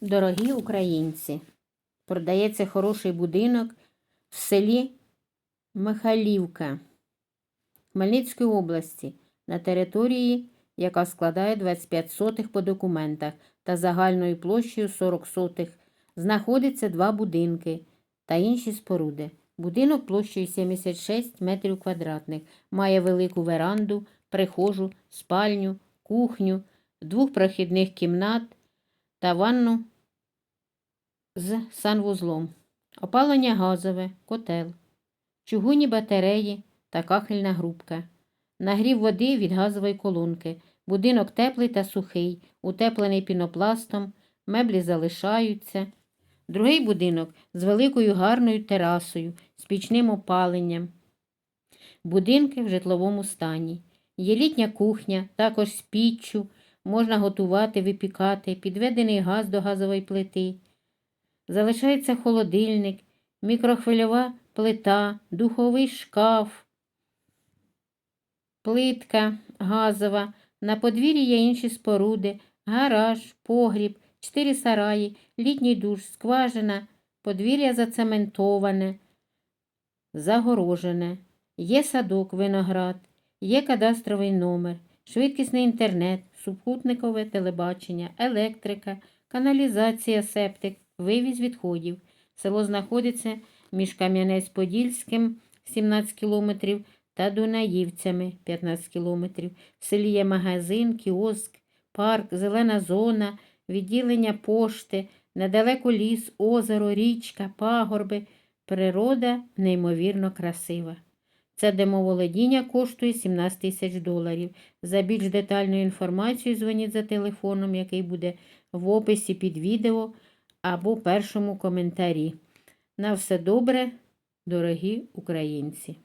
Дорогі українці, продається хороший будинок в селі Михайлівка Хмельницької області на території, яка складає 25 сотих по документах та загальною площею 40 сотих. Знаходиться два будинки та інші споруди. Будинок площею 76 метрів квадратних, має велику веранду, прихожу, спальню, кухню, двох прохідних кімнат та ванну з санвузлом, опалення газове, котел, чугунні батареї та кахельна грубка, нагрів води від газової колонки, будинок теплий та сухий, утеплений пінопластом, меблі залишаються. Другий будинок з великою гарною терасою, з пічним опаленням. Будинки в житловому стані. Є літня кухня, також з піччю, можна готувати, випікати, підведений газ до газової плити. Залишається холодильник, мікрохвильова плита, духовий шкаф, плитка газова. На подвір'ї є інші споруди, гараж, погріб, чотири сараї, літній душ, скважина, подвір'я зацементоване, загорожене. Є садок, виноград, є кадастровий номер, швидкісний інтернет, супутникове телебачення, електрика, каналізація, септик, вивіз відходів. Село знаходиться між Кам'янець-Подільським 17 кілометрів та Дунаївцями 15 кілометрів. В селі є магазин, кіоск, парк, зелена зона, відділення пошти, недалеко ліс, озеро, річка, пагорби. Природа неймовірно красива. Це демоволодіння коштує 17 тисяч доларів. За більш детальною інформацією дзвоніть за телефоном, який буде в описі під відео або першому коментарі. На все добре, дорогі українці!